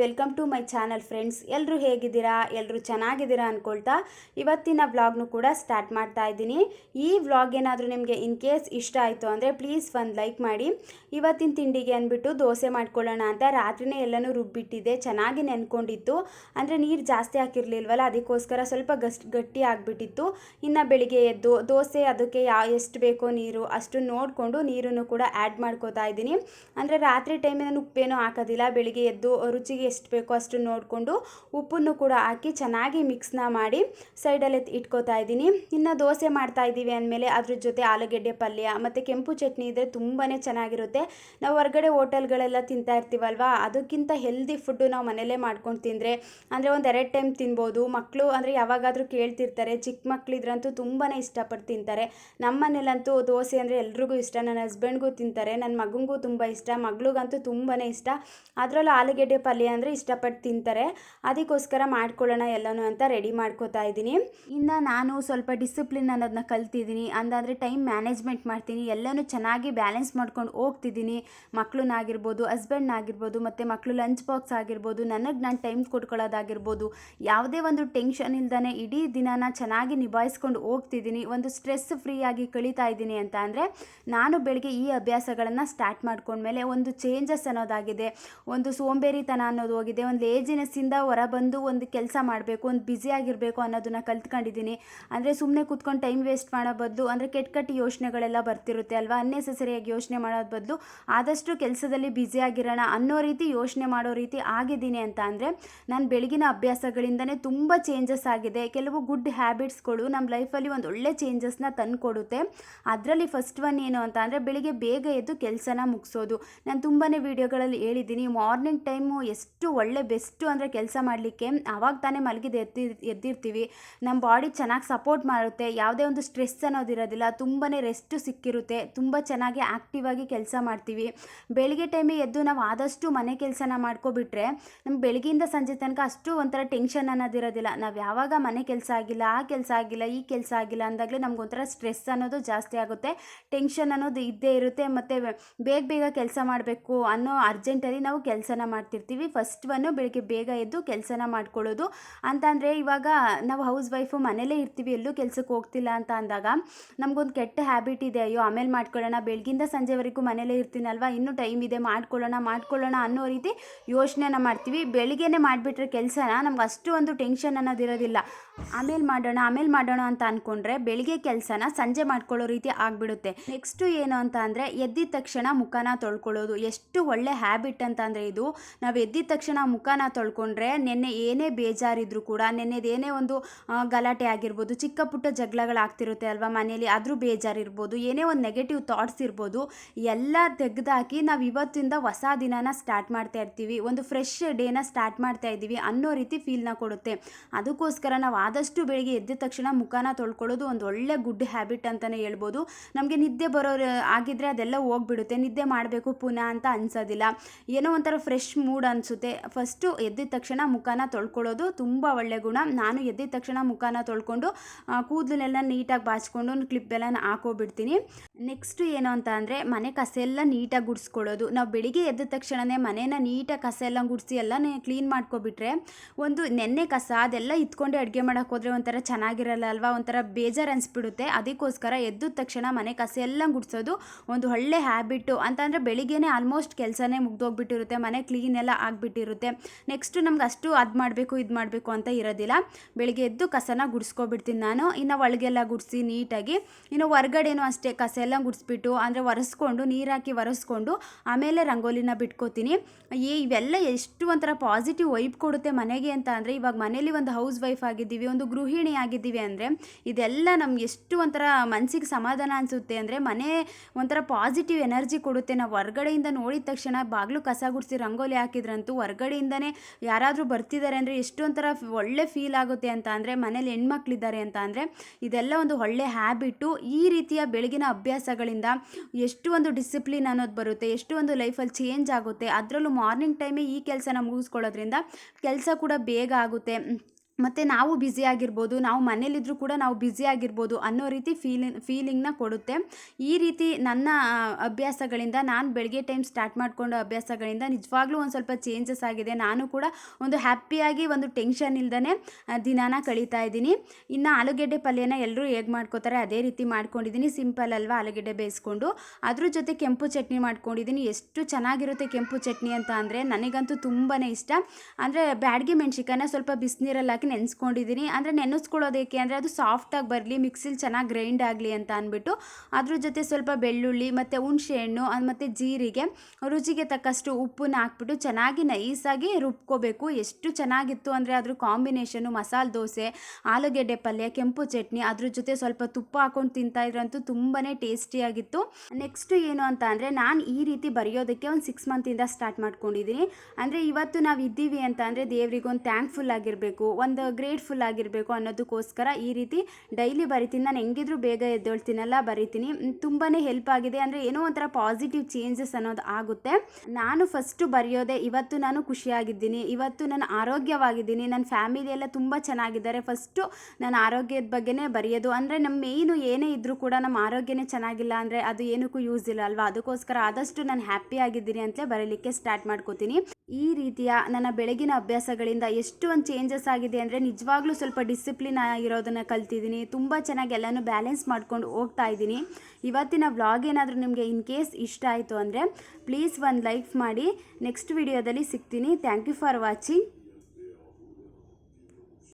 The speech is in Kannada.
Welcome to my channel friends. ಎಲ್ಲರೂ ಹೇಗಿದ್ದೀರಾ? ಎಲ್ಲರೂ ಚೆನ್ನಾಗಿದ್ದೀರಾ ಅಂದ್ಕೊಳ್ತಾ ಇವತ್ತಿನ ವ್ಲಾಗ್ನು ಕೂಡ ಸ್ಟಾರ್ಟ್ ಮಾಡ್ತಾ ಇದ್ದೀನಿ. ಈ ವ್ಲಾಗ್ ಏನಾದರೂ ನಿಮಗೆ ಇನ್ ಕೇಸ್ ಇಷ್ಟ ಆಯಿತು ಅಂದರೆ ಪ್ಲೀಸ್ ಒಂದು ಲೈಕ್ ಮಾಡಿ. ಇವತ್ತಿನ ತಿಂಡಿಗೆ ಅಂದ್ಬಿಟ್ಟು ದೋಸೆ ಮಾಡ್ಕೊಳ್ಳೋಣ ಅಂತ ರಾತ್ರಿನೇ ಎಲ್ಲನೂ ರುಬ್ಬಿಟ್ಟಿದ್ದೆ. ಚೆನ್ನಾಗಿ ನೆನ್ಕೊಂಡಿತ್ತು. ಅಂದರೆ ನೀರು ಜಾಸ್ತಿ ಹಾಕಿರಲಿಲ್ವಲ್ಲ, ಅದಕ್ಕೋಸ್ಕರ ಸ್ವಲ್ಪ ಗಸ್ಟ್ ಗಟ್ಟಿ ಆಗಿಬಿಟ್ಟಿತ್ತು. ಇನ್ನು ಬೆಳಿಗ್ಗೆ ಎದ್ದು ದೋಸೆ ಅದಕ್ಕೆ ಯಾ, ಎಷ್ಟು ಬೇಕೋ ನೀರು ಅಷ್ಟು ನೋಡಿಕೊಂಡು ನೀರನ್ನು ಕೂಡ ಆ್ಯಡ್ ಮಾಡ್ಕೋತಾ ಇದ್ದೀನಿ. ಅಂದರೆ ರಾತ್ರಿ ಟೈಮಿನ ಉಪ್ಪೇನೂ ಹಾಕೋದಿಲ್ಲ. ಬೆಳಿಗ್ಗೆ ಎದ್ದು ರುಚಿಗೆ ಎಷ್ಟು ಬೇಕೋ ಅಷ್ಟು ನೋಡಿಕೊಂಡು ಉಪ್ಪನ್ನು ಕೂಡ ಹಾಕಿ ಚೆನ್ನಾಗಿ ಮಿಕ್ಸ್ನ ಮಾಡಿ ಸೈಡಲ್ಲಿ ಇಟ್ಕೋತಾ ಇದ್ದೀನಿ. ಇನ್ನು ದೋಸೆ ಮಾಡ್ತಾ ಇದ್ದೀವಿ ಅಂದಮೇಲೆ ಅದ್ರ ಜೊತೆ ಆಲೂಗೆಡ್ಡೆ ಪಲ್ಯ ಮತ್ತು ಕೆಂಪು ಚಟ್ನಿ ಇದ್ದರೆ ತುಂಬಾ ಚೆನ್ನಾಗಿರುತ್ತೆ. ನಾವು ಹೊರಗಡೆ ಹೋಟೆಲ್ಗಳೆಲ್ಲ ತಿಂತಾ ಇರ್ತೀವಲ್ವ? ಅದಕ್ಕಿಂತ ಹೆಲ್ದಿ ಫುಡ್ಡು ನಾವು ಮನೇಲೇ ಮಾಡ್ಕೊಂಡು ತಿಂದರೆ, ಅಂದರೆ ಒಂದು ಎರಡು ಟೈಮ್ ತಿನ್ಬೋದು. ಮಕ್ಕಳು ಅಂದರೆ ಯಾವಾಗಾದರೂ ಕೇಳ್ತಿರ್ತಾರೆ ಚಿಕ್ಕ ಮಕ್ಕಳಿದ್ರಂತೂ ತುಂಬಾ ಇಷ್ಟಪಟ್ಟು ತಿಂತಾರೆ. ನಮ್ಮ ಮನೇಲಂತೂ ದೋಸೆ ಅಂದರೆ ಎಲ್ರಿಗೂ ಇಷ್ಟ. ನನ್ನ ಹಸ್ಬೆಂಡ್ಗೂ ತಿಂತಾರೆ ನನ್ನ ಮಗನಿಗೂ ತುಂಬ ಇಷ್ಟ, ಮಗಳಿಗಂತೂ ತುಂಬಾ ಇಷ್ಟ. ಅದರಲ್ಲೂ ಆಲೂಗೆಡ್ಡೆ ಪಲ್ಯ ಅಂದರೆ ಇಷ್ಟಪಟ್ಟು ತಿಂತಾರೆ. ಅದಕ್ಕೋಸ್ಕರ ಮಾಡ್ಕೊಳ್ಳೋಣ ಎಲ್ಲನೂ ಅಂತ ರೆಡಿ ಮಾಡ್ಕೋತಾ ಇದ್ದೀನಿ. ಇನ್ನು ನಾನು ಸ್ವಲ್ಪ ಡಿಸಿಪ್ಲಿನ್ ಅನ್ನೋದನ್ನ ಕಲ್ತಿದ್ದೀನಿ. ಅಂದಾದರೆ ಟೈಮ್ ಮ್ಯಾನೇಜ್ಮೆಂಟ್ ಮಾಡ್ತೀನಿ. ಎಲ್ಲನೂ ಚೆನ್ನಾಗಿ ಬ್ಯಾಲೆನ್ಸ್ ಮಾಡ್ಕೊಂಡು ಹೋಗ್ತಿದ್ದೀನಿ. ಮಕ್ಕಳನ್ನಾಗಿರ್ಬೋದು ಹಸ್ಬೆಂಡ್ನಾಗಿರ್ಬೋದು ಮತ್ತು ಮಕ್ಕಳು ಲಂಚ್ ಬಾಕ್ಸ್ ಆಗಿರ್ಬೋದು, ನನಗೆ ನಾನು ಟೈಮ್ ಕೊಟ್ಕೊಳ್ಳೋದಾಗಿರ್ಬೋದು, ಯಾವುದೇ ಒಂದು ಟೆನ್ಷನ್ ಇಲ್ದೇ ಇಡೀ ದಿನನ ಚೆನ್ನಾಗಿ ನಿಭಾಯಿಸ್ಕೊಂಡು ಹೋಗ್ತಿದ್ದೀನಿ. ಒಂದು ಸ್ಟ್ರೆಸ್ ಫ್ರೀ ಆಗಿ ಕಳೀತಾ ಇದ್ದೀನಿ ಅಂತ ಅಂದರೆ ನಾನು ಬೆಳಗ್ಗೆ ಈ ಅಭ್ಯಾಸಗಳನ್ನು ಸ್ಟಾರ್ಟ್ ಮಾಡ್ಕೊಂಡ್ಮೇಲೆ ಒಂದು ಚೇಂಜಸ್ ಅನ್ನೋದಾಗಿದೆ. ಒಂದು ಸೋಂಬೇರಿತನ ಅನ್ನೋದು ಹೋಗಿದೆ. ಒಂದು ಲೇಜಿನೆಸ್ಸಿಂದ ಹೊರಬಂದು ಒಂದು ಕೆಲಸ ಮಾಡಬೇಕು, ಒಂದು ಬ್ಯುಸಿ ಆಗಿರಬೇಕು ಅನ್ನೋದನ್ನ ಕಲ್ತ್ಕೊಂಡಿದ್ದೀನಿ ಅಂದರೆ ಸುಮ್ಮನೆ ಕೂತ್ಕೊಂಡು ಟೈಮ್ ವೇಸ್ಟ್ ಮಾಡೋ ಬದಲು, ಅಂದರೆ ಕೆಟ್ಟ ಕೆಟ್ಟ ಯೋಚನೆಗಳೆಲ್ಲ ಬರ್ತಿರುತ್ತೆ ಅಲ್ವಾ? ಅನ್ನೆಸೆಸರಿಯಾಗಿ ಯೋಚನೆ ಮಾಡೋದು ಬದಲು ಆದಷ್ಟು ಕೆಲಸದಲ್ಲಿ ಬ್ಯುಸಿ ಆಗಿರೋಣ ಅನ್ನೋ ರೀತಿ ಯೋಚನೆ ಮಾಡೋ ರೀತಿ ಆಗಿದ್ದೀನಿ ಅಂತ ಅಂದರೆ, ನಾನು ಬೆಳಗಿನ ಅಭ್ಯಾಸಗಳಿಂದನೇ ತುಂಬ ಚೇಂಜಸ್ ಆಗಿದೆ. ಕೆಲವು ಗುಡ್ ಹ್ಯಾಬಿಟ್ಸ್ಗಳು ನಮ್ಮ ಲೈಫಲ್ಲಿ ಒಂದು ಒಳ್ಳೆ ಚೇಂಜಸ್ನ ತಂದುಕೊಡುತ್ತೆ. ಅದರಲ್ಲಿ ಫಸ್ಟ್ ಒನ್ ಏನು ಅಂತ ಅಂದರೆ, ಬೆಳಿಗ್ಗೆ ಬೇಗ ಎದ್ದು ಕೆಲಸನ ಮುಗಿಸೋದು. ನಾನು ತುಂಬಾ ವೀಡಿಯೋಗಳಲ್ಲಿ ಹೇಳಿದ್ದೀನಿ ಮಾರ್ನಿಂಗ್ ಟೈಮು ಎಷ್ಟು ಒಳ್ಳೆ ಬೆಸ್ಟು ಅಂದರೆ ಕೆಲಸ ಮಾಡಲಿಕ್ಕೆ ಆವಾಗ ತಾನೇ ಮಲಗಿದ ಎದ್ದಿ ಎದ್ದಿರ್ತೀವಿ. ನಮ್ಮ ಬಾಡಿ ಚೆನ್ನಾಗಿ ಸಪೋರ್ಟ್ ಮಾಡುತ್ತೆ. ಯಾವುದೇ ಒಂದು ಸ್ಟ್ರೆಸ್ ಅನ್ನೋದಿರೋದಿಲ್ಲ ತುಂಬಾ ರೆಸ್ಟು ಸಿಕ್ಕಿರುತ್ತೆ. ತುಂಬ ಚೆನ್ನಾಗಿ ಆ್ಯಕ್ಟಿವ್ ಆಗಿ ಕೆಲಸ ಮಾಡ್ತೀವಿ. ಬೆಳಗ್ಗೆ ಟೈಮಿಗೆ ಎದ್ದು ನಾವು ಆದಷ್ಟು ಮನೆ ಕೆಲಸನ ಮಾಡ್ಕೊಬಿಟ್ರೆ ನಮ್ಮ ಬೆಳಗ್ಗೆಯಿಂದ ಸಂಜೆ ತನಕ ಅಷ್ಟು ಒಂಥರ ಟೆನ್ಷನ್ ಅನ್ನೋದಿರೋದಿಲ್ಲ ನಾವು ಯಾವಾಗ ಮನೆ ಕೆಲಸ ಆಗಿಲ್ಲ, ಆ ಕೆಲಸ ಆಗಿಲ್ಲ, ಈ ಕೆಲಸ ಆಗಿಲ್ಲ ಅಂದಾಗಲೇ ನಮ್ಗೊಂಥರ ಸ್ಟ್ರೆಸ್ ಅನ್ನೋದು ಜಾಸ್ತಿ ಆಗುತ್ತೆ. ಟೆನ್ಷನ್ ಅನ್ನೋದು ಇದ್ದೇ ಇರುತ್ತೆ. ಮತ್ತು ಬೇಗ ಬೇಗ ಕೆಲಸ ಮಾಡಬೇಕು ಅನ್ನೋ ಅರ್ಜೆಂಟಲ್ಲಿ ನಾವು ಕೆಲಸನ ಮಾಡ್ತಿರ್ತೀವಿ. ಫಸ್ಟ್ ಒನ್ನು ಬೆಳಗ್ಗೆ ಬೇಗ ಎದ್ದು ಕೆಲಸನ ಮಾಡ್ಕೊಳ್ಳೋದು. ಅಂತಂದರೆ ಇವಾಗ ನಾವು ಹೌಸ್ ವೈಫು ಮನೇಲೇ ಇರ್ತೀವಿ, ಎಲ್ಲೂ ಕೆಲಸಕ್ಕೆ ಹೋಗ್ತಿಲ್ಲ ಅಂತ ಅಂದಾಗ ನಮಗೊಂದು ಕೆಟ್ಟ ಹ್ಯಾಬಿಟ್ ಇದೆ, ಅಯ್ಯೋ ಆಮೇಲೆ ಮಾಡ್ಕೊಳ್ಳೋಣ, ಬೆಳಗಿಂದ ಸಂಜೆವರೆಗೂ ಮನೇಲೇ ಇರ್ತೀನಲ್ವ, ಇನ್ನೂ ಟೈಮ್ ಇದೆ, ಮಾಡ್ಕೊಳ್ಳೋಣ ಮಾಡ್ಕೊಳ್ಳೋಣ ಅನ್ನೋ ರೀತಿ ಯೋಚನೆನ ಮಾಡ್ತೀವಿ. ಬೆಳಿಗ್ಗೆನೇ ಮಾಡಿಬಿಟ್ರೆ ಕೆಲಸನ ನಮ್ಗೆ ಅಷ್ಟು ಒಂದು ಟೆನ್ಷನ್ ಅನ್ನೋದಿರೋದಿಲ್ಲ ಆಮೇಲೆ ಮಾಡೋಣ ಆಮೇಲೆ ಮಾಡೋಣ ಅಂತ ಅಂದ್ಕೊಂಡ್ರೆ ಬೆಳಿಗ್ಗೆ ಕೆಲಸನ ಸಂಜೆ ಮಾಡ್ಕೊಳ್ಳೋ ರೀತಿ ಆಗಿಬಿಡುತ್ತೆ. ನೆಕ್ಸ್ಟು ಏನು ಅಂತ ಅಂದರೆ ಎದ್ದಿದ ತಕ್ಷಣ ಮುಖನ ತೊಳ್ಕೊಳ್ಳೋದು. ಎಷ್ಟು ಒಳ್ಳೆ ಹ್ಯಾಬಿಟ್ ಅಂತ ಇದು, ನಾವು ಎದ್ದಿದ ತಕ್ಷಣ ಮುಖನ ತೊಳ್ಕೊಂಡ್ರೆ ನಿನ್ನೆ ಏನೇ ಬೇಜಾರಿದ್ರು ಕೂಡ ನೆನ್ನೆದೇನೇ ಒಂದು ಗಲಾಟೆ ಆಗಿರ್ಬೋದು, ಚಿಕ್ಕ ಪುಟ್ಟ ಜಗಳಗಳಾಗ್ತಿರುತ್ತೆ ಅಲ್ವಾ ಮನೇಲಿ ಆದರೂ ಬೇಜಾರಿರ್ಬೋದು, ಏನೇ ಒಂದು ನೆಗೆಟಿವ್ ಥಾಟ್ಸ್ ಇರ್ಬೋದು, ಎಲ್ಲ ತೆಗೆದಾಕಿ ನಾವು ಇವತ್ತಿಂದ ಹೊಸ ದಿನನ ಸ್ಟಾರ್ಟ್ ಮಾಡ್ತಾ ಇರ್ತೀವಿ, ಒಂದು ಫ್ರೆಶ್ ಡೇನ ಸ್ಟಾರ್ಟ್ ಮಾಡ್ತಾ ಇದ್ದೀವಿ ಅನ್ನೋ ರೀತಿ ಫೀಲ್ನ ಕೊಡುತ್ತೆ. ಅದಕ್ಕೋಸ್ಕರ ನಾವು ಆದಷ್ಟು ಬೆಳಿಗ್ಗೆ ಎದ್ದ ತಕ್ಷಣ ಮುಖನ ತೊಳ್ಕೊಳ್ಳೋದು ಒಂದು ಒಳ್ಳೆ ಗುಡ್ ಹ್ಯಾಬಿಟ್ ಅಂತಲೇ ಹೇಳ್ಬೋದು. ನಮಗೆ ನಿದ್ದೆ ಬರೋರು ಆಗಿದ್ರೆ ಅದೆಲ್ಲ ಹೋಗ್ಬಿಡುತ್ತೆ, ನಿದ್ದೆ ಮಾಡಬೇಕು ಪುನಃ ಅಂತ ಅನ್ಸೋದಿಲ್ಲ. ಏನೋ ಒಂಥರ ಫ್ರೆಶ್ ಮೂಡ್ ಅನಿಸುತ್ತೆ. ಫಸ್ಟು ಎದ್ದಿದ ತಕ್ಷಣ ಮುಖನ ತೊಳ್ಕೊಳ್ಳೋದು ತುಂಬ ಒಳ್ಳೆ ಗುಣ. ನಾನು ಎದ್ದಿದ ತಕ್ಷಣ ಮುಖನ ತೊಳ್ಕೊಂಡು ಕೂದಲೆಲ್ಲ ಕೂದಲನ್ನೆಲ್ಲ ನೀಟಾಗಿ ಬಾಚಿಕೊಂಡು ಕ್ಲಿಪ್ ಎಲ್ಲ ಹಾಕೋಬಿಡ್ತೀನಿ. ನೆಕ್ಸ್ಟು ಏನು ಅಂತ ಅಂದರೆ ಮನೆ ಕಸ ಎಲ್ಲ ನೀಟಾಗಿ ಗುಡಿಸ್ಕೊಳ್ಳೋದು. ನಾವು ಬೆಳಿಗ್ಗೆ ಎದ್ದ ತಕ್ಷಣವೇ ಮನೇನ ನೀಟಾಗಿ ಕಸ ಎಲ್ಲ ಗುಡಿಸಿ ಎಲ್ಲ ಕ್ಲೀನ್ ಮಾಡ್ಕೊಬಿಟ್ರೆ ಒಂದು ನೆನ್ನೆ ಕಸ ಅದೆಲ್ಲ ಇತ್ಕೊಂಡೆ ಅಡುಗೆ ಮಾಡೋಕೆ ಹೋದರೆ ಒಂಥರ ಚೆನ್ನಾಗಿರಲ್ಲ ಅಲ್ವಾ? ಒಂಥರ ಬೇಜಾರು ಅನಿಸ್ಬಿಡುತ್ತೆ. ಅದಕ್ಕೋಸ್ಕರ ಎದ್ದ ತಕ್ಷಣ ಮನೆ ಕಸ ಎಲ್ಲ ಗುಡಿಸೋದು ಒಂದು ಒಳ್ಳೆ ಹ್ಯಾಬಿಟ್ಟು ಅಂತಂದರೆ ಬೆಳಿಗ್ಗೆನೇ ಆಲ್ಮೋಸ್ಟ್ ಕೆಲಸನೇ ಮುಗ್ದೋಗ್ಬಿಟ್ಟಿರುತ್ತೆ. ಮನೆ ಕ್ಲೀನ್ ಎಲ್ಲ ಆಗಿಬಿಟ್ಟಿರುತ್ತೆ. ನೆಕ್ಸ್ಟು ನಮ್ಗೆ ಅಷ್ಟು ಅದು ಮಾಡಬೇಕು, ಇದು ಮಾಡಬೇಕು ಅಂತ ಇರೋದಿಲ್ಲ. ಬೆಳಿಗ್ಗೆ ಎದ್ದು ಕಸನ ಗುಡಿಸ್ಕೊಬಿಡ್ತೀನಿ ನಾನು. ಇನ್ನು ಒಳಗೆಲ್ಲ ಗುಡಿಸಿ ನೀಟಾಗಿ. ಇನ್ನು ಹೊರ್ಗಡೆನೂ ಅಷ್ಟೇ ಕಸ ಎಲ್ಲ ಗುಡಿಸ್ಬಿಟ್ಟು, ಅಂದರೆ ಒರೆಸ್ಕೊಂಡು ನೀರು ಹಾಕಿ ಒರೆಸ್ಕೊಂಡು ಆಮೇಲೆ ರಂಗೋಲಿನ ಬಿಟ್ಕೋತೀನಿ. ಈ ಇವೆಲ್ಲ ಎಷ್ಟು ಒಂಥರ ಪಾಸಿಟಿವ್ ವೈಬ್ ಕೊಡುತ್ತೆ ಮನೆಗೆ ಅಂತ ಅಂದರೆ, ಇವಾಗ ಮನೇಲಿ ಒಂದು ಹೌಸ್ ವೈಫ್ ಆಗಿದ್ದೀವಿ, ಒಂದು ಗೃಹಿಣಿ ಆಗಿದ್ದೀವಿ ಅಂದರೆ, ಇದೆಲ್ಲ ನಮ್ಗೆ ಎಷ್ಟು ಒಂಥರ ಮನಸ್ಸಿಗೆ ಸಮಾಧಾನ ಅನಿಸುತ್ತೆ ಅಂದರೆ, ಮನೆ ಒಂಥರ ಪಾಸಿಟಿವ್ ಎನರ್ಜಿ ಕೊಡುತ್ತೆ. ನಾವು ಹೊರ್ಗಡೆಯಿಂದ ನೋಡಿದ ತಕ್ಷಣ ಬಾಗಿಲು ಕಸ ಗುಡಿಸಿ ರಂಗೋಲಿ ಹಾಕಿದ್ರಂತೂ ಹೊರಗಡೆಯಿಂದನೇ ಯಾರಾದರೂ ಬರ್ತಿದ್ದಾರೆ ಅಂದರೆ ಎಷ್ಟು ಒಂಥರ ಒಳ್ಳೆ ಫೀಲ್ ಆಗುತ್ತೆ ಅಂತ ಅಂದರೆ, ಮನೇಲಿ ಹೆಣ್ಮಕ್ಳಿದ್ದಾರೆ ಅಂತ ಅಂದರೆ, ಇದೆಲ್ಲ ಒಂದು ಒಳ್ಳೆ ಹ್ಯಾಬಿಟ್ಟು ಈ ರೀತಿಯ ಬೆಳಗಿನ ಅಭ್ಯಾಸಗಳಿಂದ ಎಷ್ಟು ಒಂದು ಡಿಸಿಪ್ಲಿನ್ ಅನ್ನೋದು ಬರುತ್ತೆ ಎಷ್ಟು ಒಂದು ಲೈಫಲ್ಲಿ ಚೇಂಜ್ ಆಗುತ್ತೆ, ಅದರಲ್ಲೂ ಮಾರ್ನಿಂಗ್ ಟೈಮೇ ಈ ಕೆಲಸನ ಮುಗಿಸ್ಕೊಳ್ಳೋದ್ರಿಂದ ಕೆಲಸ ಕೂಡ ಬೇಗ ಆಗುತ್ತೆ. ಮತ್ತು ನಾವು ಬ್ಯುಸಿ ಆಗಿರ್ಬೋದು, ನಾವು ಮನೇಲಿದ್ದರೂ ಕೂಡ ನಾವು ಬ್ಯುಸಿ ಆಗಿರ್ಬೋದು ಅನ್ನೋ ರೀತಿ ಫೀಲಿಂಗ್ ಫೀಲಿಂಗ್ನ ಕೊಡುತ್ತೆ. ಈ ರೀತಿ ನನ್ನ ಅಭ್ಯಾಸಗಳಿಂದ ನಾನು ಬೆಳಗ್ಗೆ ಟೈಮ್ ಸ್ಟಾರ್ಟ್ ಮಾಡಿಕೊಂಡು ಅಭ್ಯಾಸಗಳಿಂದ ನಿಜವಾಗ್ಲೂ ಒಂದು ಸ್ವಲ್ಪ ಚೇಂಜಸ್ ಆಗಿದೆ. ನಾನು ಕೂಡ ಒಂದು ಹ್ಯಾಪಿಯಾಗಿ ಒಂದು ಟೆನ್ಷನ್ ಇಲ್ದೇ ದಿನಾನ ಕಳೀತಾ ಇದ್ದೀನಿ. ಇನ್ನು ಆಲೂಗೆಡ್ಡೆ ಪಲ್ಯನ ಎಲ್ಲರೂ ಹೇಗೆ ಮಾಡ್ಕೋತಾರೆ ಅದೇ ರೀತಿ ಮಾಡ್ಕೊಂಡಿದ್ದೀನಿ. ಸಿಂಪಲ್ ಅಲ್ವಾ ಆಲೂಗೆಡ್ಡೆ ಬೇಯಿಸ್ಕೊಂಡು. ಅದ್ರ ಜೊತೆ ಕೆಂಪು ಚಟ್ನಿ ಮಾಡ್ಕೊಂಡಿದ್ದೀನಿ. ಎಷ್ಟು ಚೆನ್ನಾಗಿರುತ್ತೆ ಕೆಂಪು ಚಟ್ನಿ ಅಂತ ಅಂದರೆ ನನಗಂತೂ ತುಂಬಾ ಇಷ್ಟ. ಅಂದರೆ ಬ್ಯಾಡಗಿ ಮೆಣಸಿಕಾಯಿನ ಸ್ವಲ್ಪ ಬಿಸಿನೀರಲ್ಲಿ ಹಾಕಿ ನೆನೆಸ್ಕೊಂಡಿದ್ದೀನಿ. ಅಂದರೆ ನೆನೆಸ್ಕೊಳ್ಳೋದಕ್ಕೆ ಅಂದರೆ ಅದು ಸಾಫ್ಟಾಗಿ ಬರಲಿ ಮಿಕ್ಸಿಲಿ ಚೆನ್ನಾಗಿ ಗ್ರೈಂಡ್ ಆಗಲಿ ಅಂತ ಅಂದ್ಬಿಟ್ಟು ಅದ್ರ ಜೊತೆ ಸ್ವಲ್ಪ ಬೆಳ್ಳುಳ್ಳಿ ಮತ್ತು ಹುಣಸೆಹಣ್ಣು ಮತ್ತು ಜೀರಿಗೆ, ರುಚಿಗೆ ತಕ್ಕಷ್ಟು ಉಪ್ಪನ್ನ ಹಾಕ್ಬಿಟ್ಟು ಚೆನ್ನಾಗಿ ನೈಸಾಗಿ ರುಬ್ಕೋಬೇಕು. ಎಷ್ಟು ಚೆನ್ನಾಗಿತ್ತು ಅಂದರೆ ಅದ್ರ ಕಾಂಬಿನೇಷನು ಮಸಾಲೆ ದೋಸೆ, ಆಲೂಗೆಡ್ಡೆ ಪಲ್ಯ, ಕೆಂಪು ಚಟ್ನಿ, ಅದ್ರ ಜೊತೆ ಸ್ವಲ್ಪ ತುಪ್ಪ ಹಾಕೊಂಡು ತಿಂತಾ ಇದ್ರಂತೂ ತುಂಬಾ ಟೇಸ್ಟಿಯಾಗಿತ್ತು ನೆಕ್ಸ್ಟು ಏನು ಅಂತ ಅಂದರೆ ನಾನು ಈ ರೀತಿ ಬರೆಯೋದಕ್ಕೆ ಒಂದು ಸಿಕ್ಸ್ ಮಂತಿಂದ ಸ್ಟಾರ್ಟ್ ಮಾಡ್ಕೊಂಡಿದ್ದೀನಿ. ಅಂದರೆ ಇವತ್ತು ನಾವು ಇದ್ದೀವಿ ಅಂತ ಅಂದರೆ ದೇವ್ರಿಗೊಂದು ಥ್ಯಾಂಕ್ಫುಲ್ ಆಗಿರಬೇಕು. ಒಂದು ಗ್ರೇಟ್ಫುಲ್ ಆಗಿರಬೇಕು ಅನ್ನೋದಕ್ಕೋಸ್ಕರ ಈ ರೀತಿ ಡೈಲಿ ಬರಿತೀನಿ. ನಾನು ಹೆಂಗಿದ್ರು ಬೇಗ ಎದ್ದೇಳ್ತೀನಲ್ಲ, ಬರಿತೀನಿ. ತುಂಬಾ ಹೆಲ್ಪ್ ಆಗಿದೆ. ಅಂದರೆ ಏನೋ ಒಂಥರ ಪಾಸಿಟಿವ್ ಚೇಂಜಸ್ ಅನ್ನೋದು ಆಗುತ್ತೆ. ನಾನು ಫಸ್ಟು ಬರೆಯೋದೆ ಇವತ್ತು ನಾನು ಖುಷಿಯಾಗಿದ್ದೀನಿ. ಇವತ್ತು ನಾನು ಆರೋಗ್ಯವಾಗಿದ್ದೀನಿ. ನನ್ನ ಫ್ಯಾಮಿಲಿ ಎಲ್ಲ ತುಂಬ ಚೆನ್ನಾಗಿದ್ದಾರೆ. ಫಸ್ಟು ನಾನು ಆರೋಗ್ಯದ ಬಗ್ಗೆನೇ ಬರೆಯೋದು. ಅಂದರೆ ನಮ್ಮ ಮೇಯ್ನು ಏನೇ ಇದ್ದರೂ ಕೂಡ ನಮ್ಮ ಆರೋಗ್ಯನೇ ಚೆನ್ನಾಗಿಲ್ಲ ಅಂದರೆ ಅದು ಏನಕ್ಕೂ ಯೂಸ್ ಇಲ್ಲ ಅಲ್ವಾ? ಅದಕ್ಕೋಸ್ಕರ ಆದಷ್ಟು ನಾನು ಹ್ಯಾಪಿ ಆಗಿದ್ದೀನಿ ಅಂತಲೇ ಬರೀಲಿಕ್ಕೆ ಸ್ಟಾರ್ಟ್ ಮಾಡ್ಕೋತೀನಿ. ಈ ರೀತಿಯ ನನ್ನ ಬೆಳಗಿನ ಅಭ್ಯಾಸಗಳಿಂದ ಎಷ್ಟು ಒಂದು ಚೇಂಜಸ್ ಆಗಿದೆ ಅಂದರೆ ನಿಜವಾಗ್ಲೂ ಸ್ವಲ್ಪ ಡಿಸಿಪ್ಲಿನ್ ಆಗಿರೋದನ್ನು ಕಲ್ತಿದ್ದೀನಿ. ತುಂಬ ಚೆನ್ನಾಗಿ ಎಲ್ಲನೂ ಬ್ಯಾಲೆನ್ಸ್ ಮಾಡ್ಕೊಂಡು ಹೋಗ್ತಾ ಇದ್ದೀನಿ. ಇವತ್ತಿನ ವ್ಲಾಗ್ ಏನಾದರೂ ನಿಮಗೆ ಇನ್ ಕೇಸ್ ಇಷ್ಟ ಆಯಿತು ಅಂದರೆ, ಪ್ಲೀಸ್ ಒಂದು ಲೈಕ್ ಮಾಡಿ. ನೆಕ್ಸ್ಟ್ ವಿಡಿಯೋದಲ್ಲಿ ಸಿಗ್ತೀನಿ. Thank you for watching.